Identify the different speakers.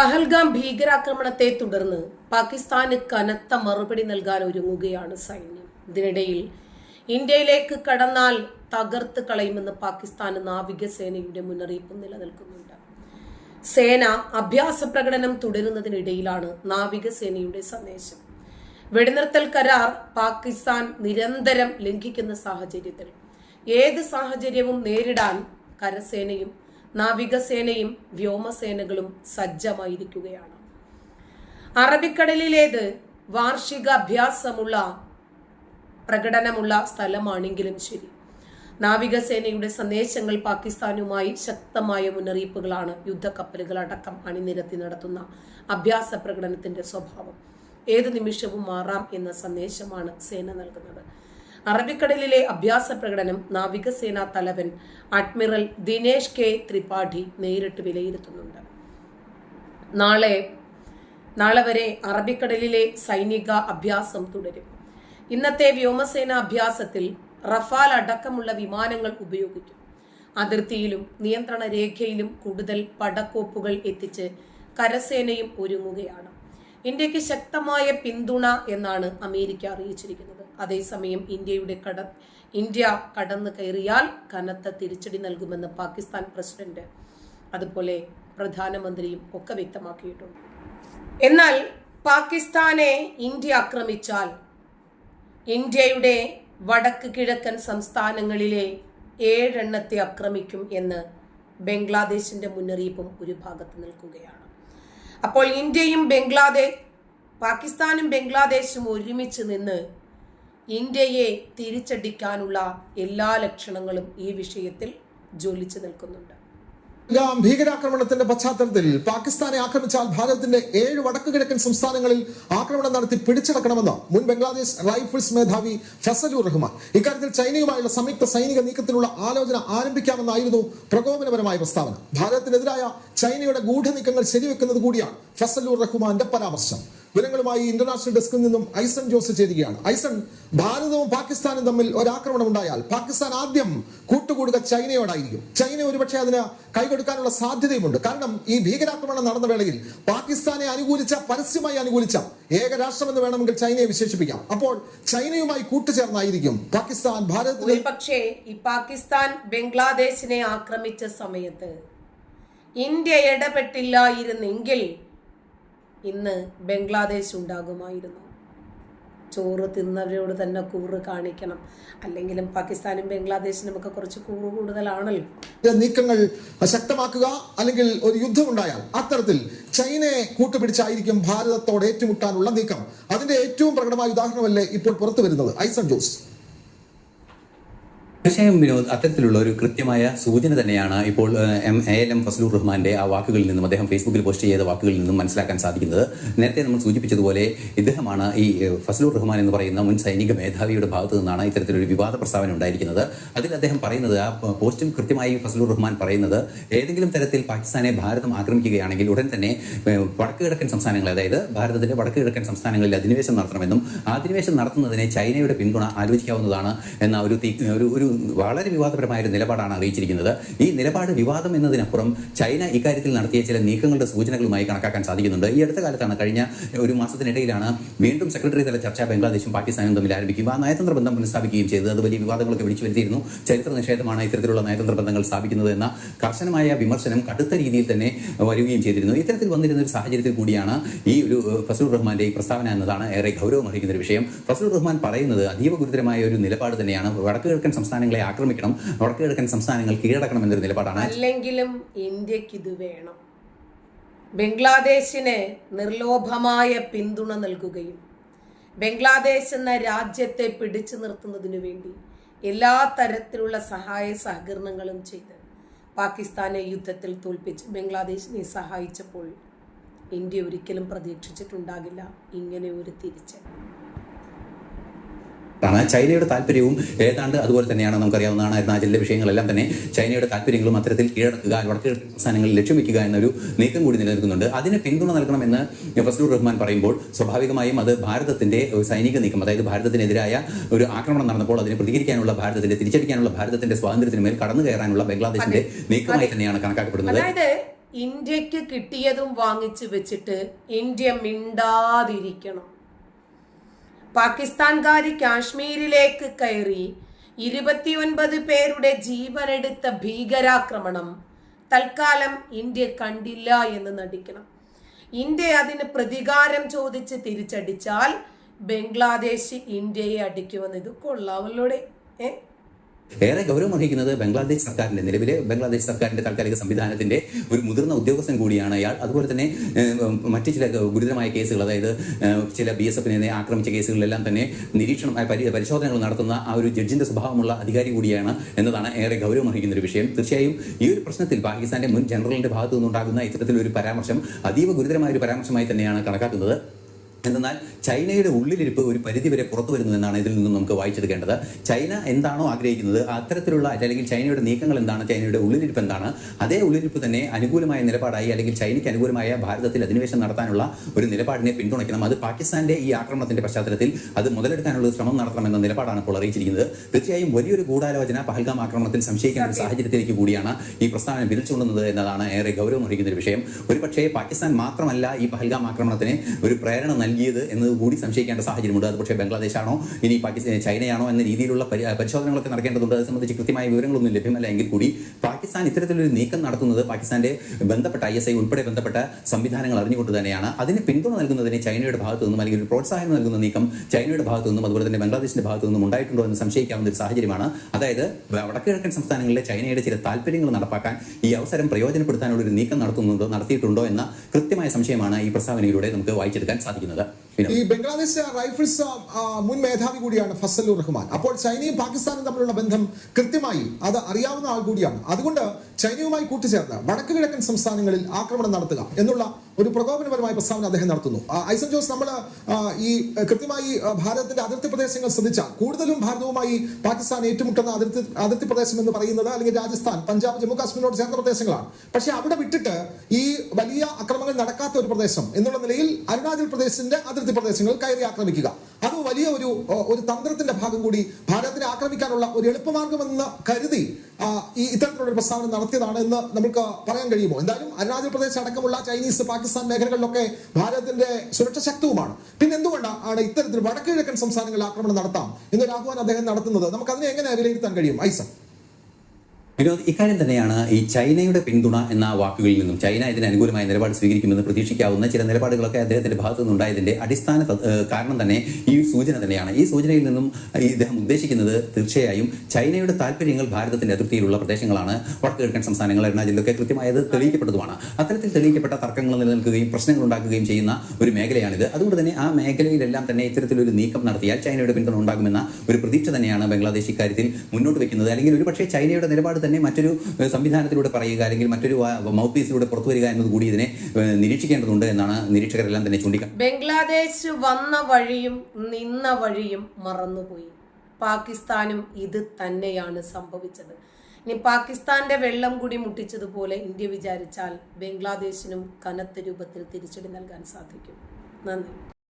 Speaker 1: പഹൽഗാം ഭീകരാക്രമണത്തെ തുടർന്ന് പാകിസ്ഥാന് കനത്ത മറുപടി നൽകാൻ ഒരുങ്ങുകയാണ് സൈന്യം. ഇതിനിടയിൽ ഇന്ത്യയിലേക്ക് കടന്നാൽ തകർത്ത് കളയുമെന്ന് പാകിസ്ഥാന് നാവികസേനയുടെ മുന്നറിയിപ്പ് നിലനിൽക്കുന്നുണ്ട്. സേന അഭ്യാസ പ്രകടനം തുടരുന്നതിനിടയിലാണ് നാവികസേനയുടെ സന്ദേശം. വെടിനിർത്തൽ കരാർ പാകിസ്ഥാൻ നിരന്തരം ലംഘിക്കുന്ന സാഹചര്യത്തിൽ ഏത് സാഹചര്യവും നേരിടാൻ കരസേനയും നാവികസേനയും വ്യോമസേനകളും സജ്ജമായിരിക്കുകയാണ്. അറബിക്കടലിലേത് വാർഷിക അഭ്യാസമുള്ള പ്രകടനമുള്ള സ്ഥലമാണെങ്കിലും ശരി. നാവികസേനയുടെ സന്ദേശങ്ങൾ പാകിസ്ഥാനുമായി ശക്തമായ മുന്നറിയിപ്പുകളാണ് യുദ്ധക്കപ്പലുകൾ അടക്കം അണിനിരത്തി നടത്തുന്ന അഭ്യാസ പ്രകടനത്തിന്റെ സ്വഭാവം. ഏത് നിമിഷവും മാറാം എന്ന സന്ദേശമാണ് സേന നൽകുന്നത്. അറബിക്കടലിലെ അഭ്യാസ പ്രകടനം നാവികസേനാ തലവൻ അഡ്മിറൽ ദിനേശ് കെ ത്രിപാഠി നേരിട്ട് വിലയിരുത്തുന്നുണ്ട്. നാളെ നാളെ വരെ അറബിക്കടലിലെ സൈനിക അഭ്യാസം തുടരും. ഇന്നത്തെ വ്യോമസേന അഭ്യാസത്തിൽ റഫാൽ അടക്കമുള്ള വിമാനങ്ങൾ ഉപയോഗിക്കും. അതിർത്തിയിലും നിയന്ത്രണ രേഖയിലും കൂടുതൽ പടക്കോപ്പുകൾ എത്തിച്ച് കരസേനയും ഒരുങ്ങുകയാണ്. ഇന്ത്യയ്ക്ക് ശക്തമായ പിന്തുണ എന്നാണ് അമേരിക്ക അറിയിച്ചിരിക്കുന്നത്. അതേസമയം ഇന്ത്യയുടെ കട ഇന്ത്യ കടന്നു കയറിയാൽ കനത്ത തിരിച്ചടി നൽകുമെന്ന് പാകിസ്ഥാൻ പ്രസിഡന്റ് അതുപോലെ പ്രധാനമന്ത്രിയും ഒക്കെ വ്യക്തമാക്കിയിട്ടുണ്ട്. എന്നാൽ പാകിസ്ഥാനെ ഇന്ത്യ ആക്രമിച്ചാൽ ഇന്ത്യയുടെ വടക്ക് കിഴക്കൻ സംസ്ഥാനങ്ങളിലെ ഏഴെണ്ണത്തെ ആക്രമിക്കും എന്ന് ബംഗ്ലാദേശിന്റെ മുന്നറിയിപ്പും ഒരു ഭാഗത്ത് നിൽക്കുകയാണ്. അപ്പോൾ ഇന്ത്യയും ബംഗ്ലാദേശ് പാകിസ്ഥാനും ബംഗ്ലാദേശും ഒരുമിച്ച് നിന്ന് ഇന്ത്യയെ തിരിച്ചടിക്കാനുള്ള എല്ലാ ലക്ഷണങ്ങളും ഈ വിഷയത്തിൽ ജ്വലിച്ചു നിൽക്കുന്നുണ്ട്.
Speaker 2: ഭീകരാക്രമണത്തിന്റെ പശ്ചാത്തലത്തിൽ പാകിസ്ഥാനെ ആക്രമിച്ചാൽ ഭാരതത്തിന്റെ ഏഴ് വടക്കു കിഴക്കൻ സംസ്ഥാനങ്ങളിൽ ആക്രമണം നടത്തി പിടിച്ചടക്കണമെന്ന് മുൻ ബംഗ്ലാദേശ് റൈഫിൾസ് മേധാവി ഫസലുർ റഹ്മാൻ. ഇക്കാര്യത്തിൽ ചൈനയുമായുള്ള സംയുക്ത സൈനിക നീക്കത്തിനുള്ള ആലോചന ആരംഭിക്കാമെന്നായിരുന്നു പ്രകോപനപരമായ പ്രസ്താവന. ഭാരതത്തിനെതിരായ ചൈനയുടെ ഗൂഢനീക്കങ്ങൾ ശരിവെക്കുന്നത് കൂടിയാണ് ഫസലുർ റഹ്മാന്റെ പരാമർശം. വിവരങ്ങളുമായി ഇന്റർനാഷണൽ ഡെസ്കിൽ നിന്നും ഐസൺ ജോസ് ചേരുകയാണ്. ഐസൺ ഭാരതവും പാകിസ്ഥാനും തമ്മിൽ ഒരാക്രമണം ഉണ്ടായാൽ പാകിസ്ഥാൻ ആദ്യം കൂട്ടുകൂടുക ചൈനയോടായിരിക്കും. ചൈന ഒരുപക്ഷെ അതിന് കൈകൊടുക്കാനുള്ള സാധ്യതയുമുണ്ട്. കാരണം ഈ ഭീകരാക്രമണം നടന്ന വേളയിൽ പാകിസ്ഥാനെ അനുകൂലിച്ച പരസ്യമായി അനുകൂലിച്ച ഏക രാഷ്ട്രമെന്ന് വേണമെങ്കിൽ ചൈനയെ വിശേഷിപ്പിക്കാം. അപ്പോൾ ചൈനയുമായി കൂട്ടുചേർന്നായിരിക്കും പാകിസ്ഥാൻ ഭാരതത്തിൽ
Speaker 1: ഒരു പക്ഷേ ഈ പാകിസ്ഥാൻ ബംഗ്ലാദേശിനെ ആക്രമിച്ച സമയത്ത് ഇന്ത്യ ഇടപെട്ടില്ലായിരുന്നെങ്കിൽ ഇന്ന് ബംഗ്ലാദേശ് ഉണ്ടാകുമായിരുന്നു. ചോറ് തിന്നവരോട് തന്നെ കൂറ് കാണിക്കണം. അല്ലെങ്കിലും പാകിസ്ഥാനും ബംഗ്ലാദേശിനും ഒക്കെ കുറച്ച് കൂറ് കൂടുതലാണല്ലോ.
Speaker 2: നീക്കങ്ങൾ ശക്തമാക്കുക അല്ലെങ്കിൽ ഒരു യുദ്ധമുണ്ടായാൽ അത്തരത്തിൽ ചൈനയെ കൂട്ടുപിടിച്ചായിരിക്കും ഭാരതത്തോട് ഏറ്റുമുട്ടാനുള്ള നീക്കം. അതിന്റെ ഏറ്റവും പ്രകടമായ ഉദാഹരണമല്ലേ ഇപ്പോൾ പുറത്തു വരുന്നത് ഐസൺ ജോസ്.
Speaker 3: തീർച്ചയായും വിനോദ് അത്തരത്തിലുള്ള ഒരു കൃത്യമായ സൂചന തന്നെയാണ് ഇപ്പോൾ M A L M Fazalur റഹ്മാന്റെ ആ വാക്കുകളിൽ നിന്നും അദ്ദേഹം ഫേസ്ബുക്കിൽ പോസ്റ്റ് ചെയ്ത വാക്കുകളിൽ നിന്നും മനസ്സിലാക്കാൻ സാധിക്കുന്നത്. നേരത്തെ നമ്മൾ സൂചിപ്പിച്ചതുപോലെ ഇദ്ദേഹമാണ് ഈ ഫസലൂർ റഹ്മാൻ എന്ന് പറയുന്ന മുൻ സൈനിക മേധാവിയുടെ ഭാഗത്തു നിന്നാണ് ഇത്തരത്തിലൊരു വിവാദ പ്രസ്താവന ഉണ്ടായിരിക്കുന്നത്. അതിൽ അദ്ദേഹം പറയുന്നത് ആ പോസ്റ്റിൽ കൃത്യമായി ഫസലൂർ റഹ്മാൻ പറയുന്നത് ഏതെങ്കിലും തരത്തിൽ പാകിസ്ഥാനെ ഭാരതം ആക്രമിക്കുകയാണെങ്കിൽ ഉടൻ തന്നെ വടക്ക് കിഴക്കൻ സംസ്ഥാനങ്ങൾ അതായത് ഭാരതത്തിന്റെ വടക്ക് കിഴക്കൻ സംസ്ഥാനങ്ങളിൽ അധിനിവേശം നടത്തണമെന്നും ആ അധിനിവേശം നടത്തുന്നതിനെ ചൈനയുടെ പിന്തുണ ആലോചിക്കാവുന്നതാണ് എന്ന ഒരു ഒരു വളരെ വിവാദപരമായ ഒരു നിലപാടാണ് അറിയിച്ചിരിക്കുന്നത്. ഈ നിലപാട് വിവാദം എന്നതിനപ്പുറം ചൈന ഇക്കാര്യത്തിൽ നടത്തിയ ചില നീക്കങ്ങളുടെ സൂചനകളുമായി കണക്കാക്കാൻ സാധിക്കുന്നുണ്ട്. ഈ അടുത്ത കാലത്താണ് കഴിഞ്ഞ ഒരു മാസത്തിനിടയിലാണ് വീണ്ടും സെക്രട്ടറി തല ചർച്ച ബംഗ്ലാദേശും പാകിസ്ഥാനും തമ്മിൽ ആരംഭിക്കുകയും ആ നയതന്ത്ര ബന്ധം പുനഃസ്ഥാപിക്കുകയും ചെയ്തത്. അത് വലിയ വിവാദങ്ങളൊക്കെ വിളിച്ചു വരുത്തിയിരുന്നു. ചരിത്ര നിഷേധമാണ് ഇത്തരത്തിലുള്ള നയതന്ത്ര ബന്ധങ്ങൾ സ്ഥാപിക്കുന്നത് എന്ന കർശനമായ വിമർശനം കടുത്ത രീതിയിൽ തന്നെ വരികയും ചെയ്തിരുന്നു. ഇത്തരത്തിൽ വന്നിരുന്ന ഒരു സാഹചര്യത്തിൽ കൂടിയാണ് ഈ ഒരു ഫസലുർ റഹ്മാന്റെ ഈ പ്രസ്താവന എന്നതാണ് ഏറെ ഗൗരവം അർഹിക്കുന്ന ഒരു വിഷയം. ഫസലുർ റഹ്മാൻ പറയുന്നത് അതീവ ഗുരുതരമായ ഒരു നിലപാട് തന്നെയാണ്. വടക്കു കിഴക്കൻ സംസ്ഥാനങ്ങളെ ആക്രമിക്കണം വടക്ക് കിഴക്കൻ സംസ്ഥാനങ്ങൾ കീഴടക്കണം എന്നൊരു നിലപാടാണ്.
Speaker 1: അല്ലെങ്കിലും ഇന്ത്യയ്ക്ക് ഇത് വേണം. ബംഗ്ലാദേശിന് നിർലോഭമായ പിന്തുണ നൽകുകയും ബംഗ്ലാദേശ് എന്ന രാജ്യത്തെ പിടിച്ചു നിർത്തുന്നതിനു വേണ്ടി എല്ലാ തരത്തിലുള്ള സഹായ സഹകരണങ്ങളും ചെയ്ത് പാകിസ്ഥാനെ യുദ്ധത്തിൽ തോൽപ്പിച്ച് ബംഗ്ലാദേശിനെ സഹായിച്ചപ്പോൾ ഇന്ത്യ ഒരിക്കലും പ്രതീക്ഷിച്ചിട്ടുണ്ടാകില്ല ഇങ്ങനെ ഒരു തിരിച്ചടി.
Speaker 3: ചൈനയുടെ താല്പര്യവും ഏതാണ്ട് അതുപോലെ തന്നെയാണ് നമുക്കറിയാവുന്നതാണ്. അരുണാചലിലെ വിഷയങ്ങളെല്ലാം തന്നെ ചൈനയുടെ താല്പര്യങ്ങളും അത്തരത്തിൽ കീഴടക്കുക വടക്ക് സ്ഥാനങ്ങളിൽ ലക്ഷ്യം വയ്ക്കുക എന്നൊരു നീക്കം കൂടി നിലനിൽക്കുന്നുണ്ട്. അതിന് പിന്തുണ നൽകണമെന്ന് ഫസലുർ റഹ്മാൻ പറയുമ്പോൾ സ്വാഭാവികമായും അത് ഭാരതത്തിന്റെ ഒരു സൈനിക നീക്കം അതായത് ഭാരതത്തിനെതിരായ ഒരു ആക്രമണം നടന്നപ്പോൾ അതിനെ പ്രതികരിക്കാനുള്ള ഭാരതത്തിന്റെ തിരിച്ചടിക്കാനുള്ള ഭാരതത്തിന്റെ സ്വാതന്ത്ര്യത്തിന് മേൽ കടന്നു കയറാനുള്ള ബംഗ്ലാദേശിന്റെ നീക്കമായി തന്നെയാണ് കണക്കാക്കപ്പെടുന്നത്.
Speaker 1: ഇന്ത്യയ്ക്ക് കിട്ടിയതും വാങ്ങിച്ചു വെച്ചിട്ട് ഇന്ത്യ മിണ്ടാതിരിക്കണം. പാകിസ്ഥാൻകാരി കാശ്മീരിലേക്ക് കയറി ഇരുപത്തിയൊൻപത് പേരുടെ ജീവനെടുത്ത ഭീകരാക്രമണം തൽക്കാലം ഇന്ത്യ കണ്ടില്ല എന്ന് നടിക്കണം. ഇന്ത്യ അതിന് പ്രതികാരം ചോദിച്ച് തിരിച്ചടിച്ചാൽ ബംഗ്ലാദേശ് ഇന്ത്യയെ അടിക്കുമെന്ന് ഇത് കൊള്ളാമല്ലോടെ ഏ?
Speaker 3: ഏറെ ഗൗരവമർഹിക്കുന്നത് ബംഗ്ലാദേശ് സർക്കാരിന്റെ നിലവിലെ ബംഗ്ലാദേശ് സർക്കാരിന്റെ താൽക്കാലിക സംവിധാനത്തിന്റെ ഒരു മുതിർന്ന ഉദ്യോഗസ്ഥൻ കൂടിയാണ് അയാൾ. അതുപോലെ തന്നെ മറ്റു ചില ഗുരുതരമായ കേസുകൾ അതായത് ചില ബി എസ് എഫിനെ ആക്രമിച്ച കേസുകളിലെല്ലാം തന്നെ നിരീക്ഷണം പരിശോധനകൾ നടത്തുന്ന ആ ഒരു ജഡ്ജിന്റെ സ്വഭാവമുള്ള അധികാരി കൂടിയാണ് എന്നതാണ് ഏറെ ഗൗരവമർഹിക്കുന്ന ഒരു വിഷയം. തീർച്ചയായും ഈ ഒരു പ്രശ്നത്തിൽ പാകിസ്ഥാന്റെ മുൻ ജനറലിന്റെ ഭാഗത്തു നിന്നുണ്ടാകുന്ന ഇത്തരത്തിലൊരു പരാമർശം അതീവ ഗുരുതരമായ ഒരു പരാമർശമായി തന്നെയാണ് കണക്കാക്കുന്നത്. എന്നാൽ ചൈനയുടെ ഉള്ളിലിരിപ്പ് ഒരു പരിധിവരെ പുറത്തു വരുന്നു എന്നാണ് ഇതിൽ നിന്നും നമുക്ക് വായിച്ചെടുക്കേണ്ടത്. ചൈന എന്താണോ ആഗ്രഹിക്കുന്നത് അത്തരത്തിലുള്ള അല്ലെങ്കിൽ ചൈനയുടെ നീക്കങ്ങൾ എന്താണ് ചൈനയുടെ ഉള്ളിലിരിപ്പ് എന്താണ് അതേ ഉള്ളിലിരിപ്പ് തന്നെ അനുകൂലമായ നിലപാടായി അല്ലെങ്കിൽ ചൈനയ്ക്ക് അനുകൂലമായ ഭാരതത്തിൽ അധിനിവേശം നടത്താനുള്ള ഒരു നിലപാടിനെ പിന്തുണയ്ക്കണം. അത് പാകിസ്ഥാന്റെ ഈ ആക്രമണത്തിന്റെ പശ്ചാത്തലത്തിൽ അത് മുതലെടുക്കാനുള്ള ശ്രമം നടത്തണമെന്ന നിലപാടാണ് ഇപ്പോൾ അറിയിച്ചിരിക്കുന്നത്. തീർച്ചയായും വലിയൊരു ഗൂഢാലോചന പഹൽഗാം ആക്രമണത്തിൽ സംശയിക്കുന്ന ഒരു സാഹചര്യത്തിലേക്ക് കൂടിയാണ് ഈ പ്രസ്താവന വിരൽ എന്നതാണ് ഏറെ ഗൗരവമറിയിക്കുന്ന ഒരു വിഷയം. ഒരുപക്ഷേ പാകിസ്ഥാൻ മാത്രമല്ല ഈ പഹൽഗാം ആക്രമണത്തിന് ഒരു പ്രേരണ നൽകിയത് എന്നത് കൂടി സംശയിക്കേണ്ട സാഹചര്യമുണ്ട്. അത് പക്ഷേ ബംഗ്ലാദേശാണോ ഇനി പാകിസ്ഥാൻ ചൈനയാണോ എന്ന രീതിയിലുള്ള പരിശോധനകളൊക്കെ നടക്കേണ്ടതുണ്ട്. അത് സംബന്ധിച്ച് കൃത്യമായ വിവരങ്ങളൊന്നും ലഭ്യമല്ല. എങ്കിൽ കൂടി പാകിസ്ഥാൻ ഇത്തരത്തിലൊരു നീക്കം നടത്തുന്നത് പാകിസ്ഥാന്റെ ബന്ധപ്പെട്ട ഐ എസ് ഐ ഉൾപ്പെടെ ബന്ധപ്പെട്ട സംവിധാനങ്ങൾ അറിഞ്ഞുകൊണ്ട് തന്നെയാണ്. അതിന് പിന്തുണ നൽകുന്നതിന് ചൈനയുടെ ഭാഗത്തു നിന്നും അല്ലെങ്കിൽ ഒരു പ്രോത്സാഹനം നൽകുന്ന നീക്കം ചൈനയുടെ ഭാഗത്തു നിന്നും അതുപോലെ തന്നെ ബംഗ്ലാദേശിന്റെ ഭാഗത്തു നിന്നും ഉണ്ടായിട്ടുണ്ടോ എന്ന് സംശയിക്കാവുന്ന ഒരു സാഹചര്യമാണ്. അതായത് വടക്കുകിഴക്കൻ സംസ്ഥാനങ്ങളിലെ ചൈനയുടെ ചില താല്പര്യങ്ങൾ നടപ്പാക്കാൻ ഈ അവസരം പ്രയോജനപ്പെടുത്താനുള്ള ഒരു നീക്കം നടത്തുന്നുണ്ടോ നടത്തിയിട്ടുണ്ടോ എന്ന കൃത്യമായ സംശയമാണ് ഈ പ്രസ്താവനയിലൂടെ നമുക്ക് വായിച്ചെടുക്കാൻ സാധിക്കുന്നത്. പിന്നെ
Speaker 2: ഈ ബംഗ്ലാദേശ് റൈഫിൾസ് മുൻ മേധാവി കൂടിയാണ് ഫസലുർ റഹ്മാൻ. അപ്പോൾ ചൈനയും പാകിസ്ഥാനും തമ്മിലുള്ള ബന്ധം കൃത്യമായി അത് അറിയാവുന്ന ആൾ കൂടിയാണ്. അതുകൊണ്ട് ചൈനയുമായി കൂട്ടുചേർന്ന് വടക്കു കിഴക്കൻ സംസ്ഥാനങ്ങളിൽ ആക്രമണം നടത്തുക എന്നുള്ള ഒരു പ്രകോപനപരമായ പ്രസ്താവന അദ്ദേഹം നടത്തുന്നു. ഐസൻ ജോസ് നമ്മൾ ഈ കൃത്യമായി ഭാരതത്തിന്റെ അതിർത്തി പ്രദേശങ്ങൾ ശ്രദ്ധിച്ചാൽ കൂടുതലും ഭാരതവുമായി പാകിസ്ഥാൻ ഏറ്റുമുട്ടുന്ന അതിർത്തി അതിർത്തി പ്രദേശം എന്ന് പറയുന്നത് അല്ലെങ്കിൽ രാജസ്ഥാൻ പഞ്ചാബ് ജമ്മു കാശ്മീരിനോട് ചേർന്ന പ്രദേശങ്ങളാണ്. പക്ഷെ അവിടെ വിട്ടിട്ട് ഈ വലിയ അക്രമങ്ങൾ നടക്കാത്ത ഒരു പ്രദേശം എന്നുള്ള നിലയിൽ അരുണാചൽ പ്രദേശിന്റെ അതിർത്തി പ്രദേശങ്ങൾ കയറി ആക്രമിക്കുക. അത് വലിയ ഒരു ഒരു തന്ത്രത്തിന്റെ ഭാഗം കൂടി ഭാരതത്തിനെ ആക്രമിക്കാനുള്ള ഒരു എളുപ്പമാർഗമെന്ന് കരുതി ഈ ഇത്തരത്തിലുള്ള പ്രസ്താവന നടത്തിയതാണ് എന്ന് നമുക്ക് പറയാൻ കഴിയുമോ? എന്തായാലും അരുണാചൽ പ്രദേശ് അടക്കമുള്ള ചൈനീസ് പാകിസ്ഥാൻ മേഖലകളിലൊക്കെ ഭാരതത്തിന്റെ സുരക്ഷ ശക്തവുമാണ്. പിന്നെ എന്തുകൊണ്ടാണ് ഇത്തരത്തിൽ വടക്കു കിഴക്കൻ സംസ്ഥാനങ്ങളിൽ ആക്രമണം നടത്താം എന്നൊരു ആഹ്വാനം അദ്ദേഹം നടത്തുന്നത്? നമുക്ക് അതിനെ എങ്ങനെ വിലയിരുത്താൻ കഴിയും? ഐസൻ
Speaker 3: വിനോദ് ഇക്കാര്യം തന്നെയാണ് ഈ ചൈനയുടെ പിന്തുണ എന്ന വാക്കുകളിൽ നിന്നും ചൈന ഇതിന് അനുകൂലമായ നിലപാട് സ്വീകരിക്കുമെന്ന് പ്രതീക്ഷിക്കാവുന്ന ചില നിലപാടുകളൊക്കെ അദ്ദേഹത്തിന്റെ ഭാഗത്തു നിന്നുണ്ടായതിന്റെ അടിസ്ഥാന കാരണം തന്നെ ഈ സൂചന തന്നെയാണ്. ഈ സൂചനയിൽ നിന്നും ഇദ്ദേഹം ഉദ്ദേശിക്കുന്നത് തീർച്ചയായും ചൈനയുടെ താല്പര്യങ്ങൾ ഭാരതത്തിന്റെ അതിർത്തിയിലുള്ള പ്രദേശങ്ങളാണ്. വടക്ക് കിഴക്കൻ സംസ്ഥാനങ്ങൾ അരുണാചലിലൊക്കെ കൃത്യമായത് തെളിയിക്കപ്പെട്ടതുമാണ്. അത്തരത്തിൽ തെളിയിക്കപ്പെട്ട തർക്കങ്ങൾ നിലനിൽക്കുകയും പ്രശ്നങ്ങൾ ഉണ്ടാക്കുകയും ചെയ്യുന്ന ഒരു മേഖലയാണിത്. അതുകൊണ്ട് തന്നെ ആ മേഖലയിലെല്ലാം തന്നെ ഇത്തരത്തിലൊരു നീക്കം നടത്തിയാൽ ചൈനയുടെ പിന്തുണ ഉണ്ടാകുമെന്ന ഒരു പ്രതീക്ഷ തന്നെയാണ് ബംഗ്ലാദേശ് ഇക്കാര്യത്തിൽ മുന്നോട്ട് വെക്കുന്നത്. അല്ലെങ്കിൽ ഒരുപക്ഷേ ചൈനയുടെ നിലപാട് തന്നെ മറ്റൊരു സംവിധാനത്തിലൂടെ പറയുക അല്ലെങ്കിൽ മറ്റൊരു മൗത്ത് പീസിലൂടെ പുറത്തു വരിക എന്നത് കൂടി ഇതിനെ നിരീക്ഷിക്കേണ്ടതുണ്ട് എന്നാണ് നിരീക്ഷകരെല്ലാം തന്നെ ചൂണ്ടിക്കാട്ടുന്നത്
Speaker 1: ബംഗ്ലാദേശ് വന്ന വഴിയും നിന്ന വഴിയും മറന്നുപോയി. പാകിസ്ഥാനും ഇത് തന്നെയാണ് സംഭവിച്ചത്. ഇനി പാകിസ്ഥാന്റെ വെള്ളം കൂടി മുട്ടിച്ചതുപോലെ ഇന്ത്യ വിചാരിച്ചാൽ ബംഗ്ലാദേശിനും കനത്ത രൂപത്തിൽ തിരിച്ചടി നൽകാൻ സാധിക്കും. നന്ദി.